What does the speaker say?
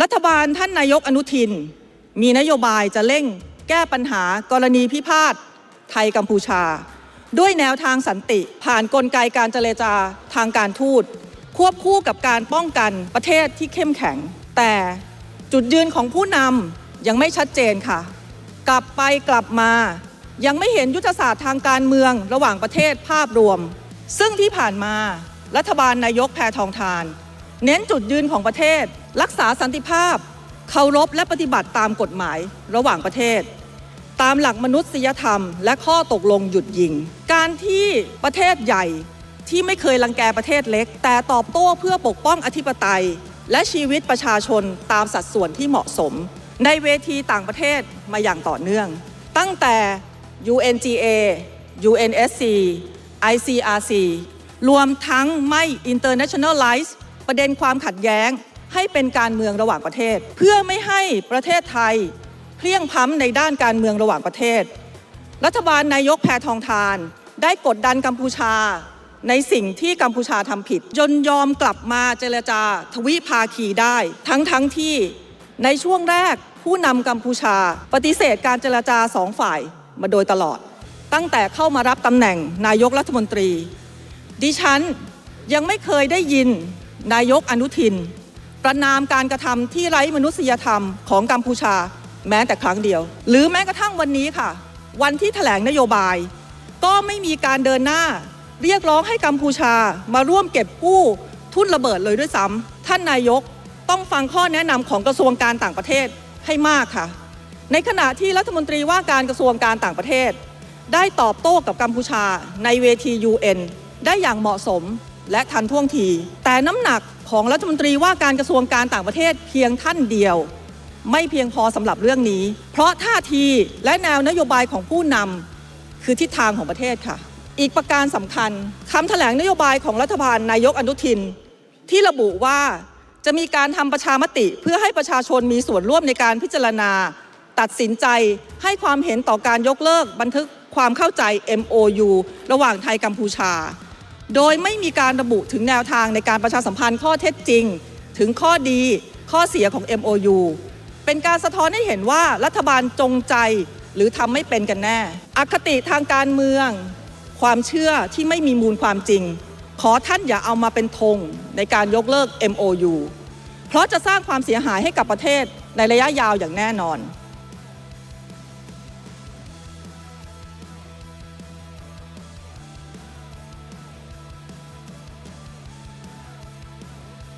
รัฐบาลท่านนายกอนุทิน มีนโยบายจะเร่งแก้ปัญหากรณีพิพาทไทยกัมพูชา ด้วยแนวทางสันติผ่านนกลไกการเจรจาทางการทูต ควบคู่กับการป้องกันประเทศที่เข้มแข็ง แต่จุดยืนของผู้นำยังไม่ชัดเจนค่ะ กลับไปกลับมา ยังไม่เห็นยุทธศาสตร์ทางการเมืองระหว่างประเทศภาพรวม ซึ่งที่ผ่านมารัฐบาลนายกแพทองทาน เน้นจุดยืนของประเทศ รักษาสันติภาพ เคารพและปฏิบัติตามกฎหมายระหว่างประเทศ ตามหลักมนุษยธรรม และข้อตกลงหยุดยิง การที่ประเทศใหญ่ที่ไม่เคยรังแกประเทศเล็ก แต่ตอบโต้เพื่อปกป้องอธิปไตย และชีวิตประชาชนตามสัดส่วนที่เหมาะสม ในเวทีต่างประเทศมาอย่างต่อเนื่อง ตั้งแต่ UNGA UNSC ICRC รวมทั้งไม่ internationalize ประเด็นความขัดแย้งให้เป็นการเมืองระหว่างประเทศ เพื่อไม่ให้ประเทศไทยเพลียงพ้ำในด้านการเมืองระหว่างประเทศ รัฐบาลนายกแพทองทาน ได้กดดันกัมพูชา ในสิ่งที่กัมพูชาทำผิดจนยอมกลับมาเจรจาทวิภาคีได้ ทั้งทั้งที่ในช่วงแรกผู้นำกัมพูชา ปฏิเสธการเจรจาสองฝ่ายมาโดยตลอด ตั้งแต่เข้ามารับตำแหน่งนายกรัฐมนตรี ดิฉันยังไม่เคยได้ยิน นายกอนุทิน ประนามการกระทำที่ไร้มนุษยธรรมของกัมพูชาแม้แต่ครั้งเดียว หรือแม้กระทั่งวันนี้ค่ะ วันที่แถลงนโยบาย ก็ไม่มีการเดินหน้า เรียกร้องให้กัมพูชามาร่วมเก็บกู้ทุนระเบิดเลยด้วยซ้ำท่านนายกต้องฟังข้อแนะนำของกระทรวงการต่างประเทศให้มากค่ะ ในขณะที่รัฐมนตรีว่าการกระทรวงการต่างประเทศ ได้ตอบโต้กับกัมพูชาในเวที UN ได้อย่างเหมาะสม และทันท่วงที แต่น้ำหนักของรัฐมนตรีว่าการกระทรวงการต่างประเทศเพียงท่านเดียว ไม่เพียงพอสำหรับเรื่องนี้ เพราะท่าทีและแนวนโยบายของผู้นำคือทิศทางของประเทศค่ะ อีกประการสำคัญคำแถลงนโยบายของรัฐบาลนายกอนุทิน ที่ระบุว่าจะมีการทำประชามติเพื่อให้ประชาชนมีส่วนร่วมในการพิจารณา ตัดสินใจให้ความเห็นต่อการยกเลิกบันทึกความเข้าใจ MOU ระหว่างไทยกัมพูชา โดยไม่มีการระบุถึงแนวทางในการประชาสัมพันธ์ข้อเท็จจริง ถึงข้อดีข้อเสียของ MOU เป็นการสะท้อนให้เห็นว่ารัฐบาลจงใจหรือทำไม่เป็นกันแน่ อคติทางการเมือง ความเชื่อที่ไม่มีมูลความจริง ขอท่านอย่าเอามาเป็นธงในการยกเลิก MOU เพราะจะสร้างความเสียหายให้กับประเทศในระยะยาวอย่างแน่นอน